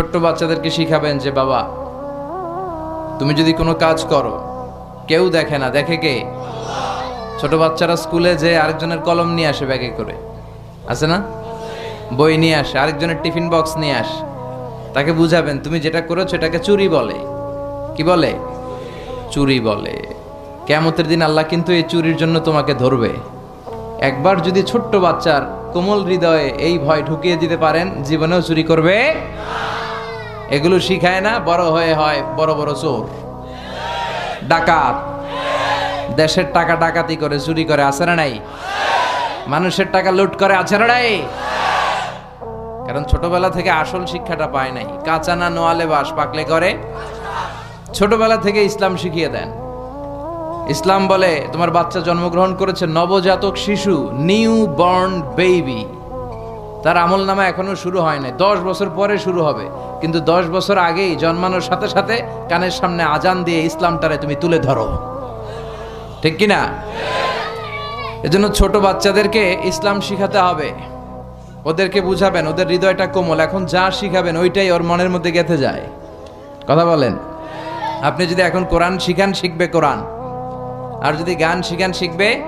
ছোট্ট বাচ্চাদেরকে শিখাবেন যে, বাবা, তুমি যদি কোনো কাজ করো, কেউ দেখে না, দেখে কে? ছোট বাচ্চারা স্কুলে যে আরেকজনের কলম নিয়ে আসে ব্যাগে করে। আছে না? বই নিয়ে আসে, আরেকজনের টিফিন বক্স নিয়ে আসে। তাকে বুঝাবেন, তুমি যেটা করেছ, এটাকে চুরি বলে। কি বলে? চুরি বলে। কেমতের দিন আল্লাহ কিন্তু এই চুরির জন্য তোমাকে ধরবে। একবার যদি ছোট্ট বাচ্চার কোমল হৃদয়ে এই ভয় ঢুকিয়ে দিতে পারেন, জীবনেও চুরি করবে এগুলো শিখায় না, বড় হয়ে হয় বড় বড় চোর। ডাকাত। দেশের টাকা ডাকাতি করে, চুরি করে, আছে না নাই? মানুষের টাকা লুট করে, আছে না নাই? কারণ ছোটবেলা থেকে আসল শিক্ষাটা পায় নাই। কাঁচা না নোয়ালে বাস পাকলে করে। ছোটবেলা থেকে ইসলাম শিখিয়ে দেন। ইসলাম বলে, তোমার বাচ্চা জন্মগ্রহণ করেছে নবজাতক শিশু নিউ বর্ন বেবি। তার আমল নামা এখনও শুরু হয় নাই। দশ বছর পরে শুরু হবে। কিন্তু দশ বছর আগেই জন্মানোর সাথে সাথে কানের সামনে আজান দিয়ে ইসলামটারে তুমি তুলে ধরো। ঠিক কি না এজন্য ছোট বাচ্চাদেরকে ইসলাম শিখাতে হবে। ওদেরকে বুঝাবেন, ওদের হৃদয়টা কোমল। এখন যা শিখাবেন, ওইটাই ওর মনের মধ্যে গেঁথে যায়। কথা বলেন? আপনি যদি এখন কোরআন শিখান, শিখবে কোরআন। আর যদি গান শিখান, শিখবে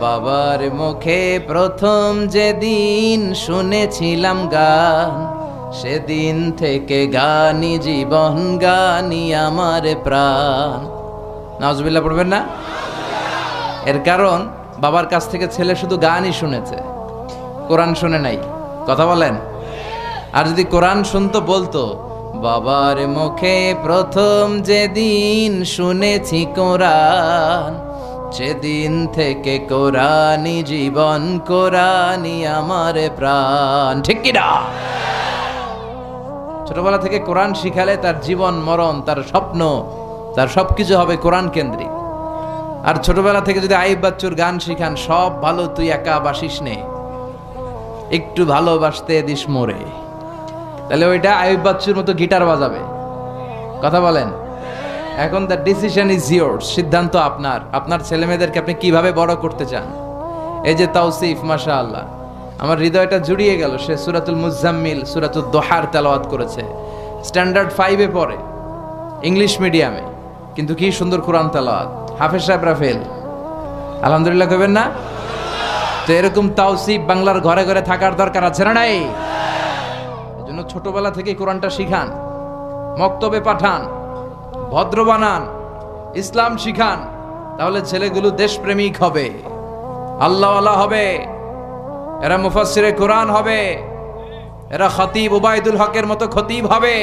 বাবার মুখে প্রথম যেদিন শুনেছিলাম গান, সেদিন থেকে গানি জীবন, গানি আমার প্রাণ। নাজবিল্লা পড়বেন না? এর কারণ, বাবার কাছ থেকে ছেলে শুধু গানই শুনেছে। কোরআন শুনে নাই। কথা বলেন? আর যদি কোরআন শুনতো, বলতো, বাবার মুখে প্রথম যেদিন শুনেছি কোরআন সেদিন থেকে কোরআনই জীবন, কোরআনই আমার প্রাণ। ঠিক কিনা? ছোটবেলা থেকে কোরআন শিখালে তার জীবন, মরণ, তার স্বপ্ন, তার সবকিছু হবে কোরআন কেন্দ্রিক। আর ছোটবেলা থেকে যদি আইব বাচ্চুর গান শিখান, সব ভালো, তুই একা বাসিস নে। একটু ভালোবাসতে দিস মোরে। তাহলে ওইটা আইব বাচ্চুর মতো গিটার বাজাবে। কথা বলেন। এখন দ্য ডিসিশন ইজ ইয়োর সিদ্ধান্ত আপনার। আপনার ছেলে মেয়েদেরকে আপনি কীভাবে বড় করতে চান? এই যে তাওসিফ মাশা আল্লাহ আমার হৃদয়টা জুড়িয়ে গেল, সে সুরাতুল মুজাম্মিল সুরাতুল দোহার তেলাওয়াত করেছে। স্ট্যান্ডার্ড ফাইভে পড়ে ইংলিশ মিডিয়ামে কিন্তু কি সুন্দর কোরআন তেলাওয়াত। হাফেজ সাহেবরা ফেল আলহামদুলিল্লাহ কবেন না? তো এরকম তাওসিফ বাংলার ঘরে ঘরে থাকার দরকার আছে না নাই? এজন্য ছোটবেলা থেকে কোরআনটা শিখান, মক্তবে পাঠান। ভদ্র বানান, ইসলাম শিখান, তাহলে ছেলেগুলো দেশপ্রেমিক হবে। আল্লাহওয়ালা হবে, এরা মুফাসিরে কোরআন হবে, এরা খতিব ওবায়দুল হকের মতো খতিব হবে।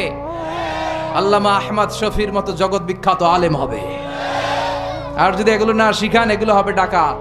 আল্লামা আহমদ শফির মতো জগৎ বিখ্যাত আলেম হবে। আর যদি এগুলো না শিখান, এগুলো হবে ডাকাত।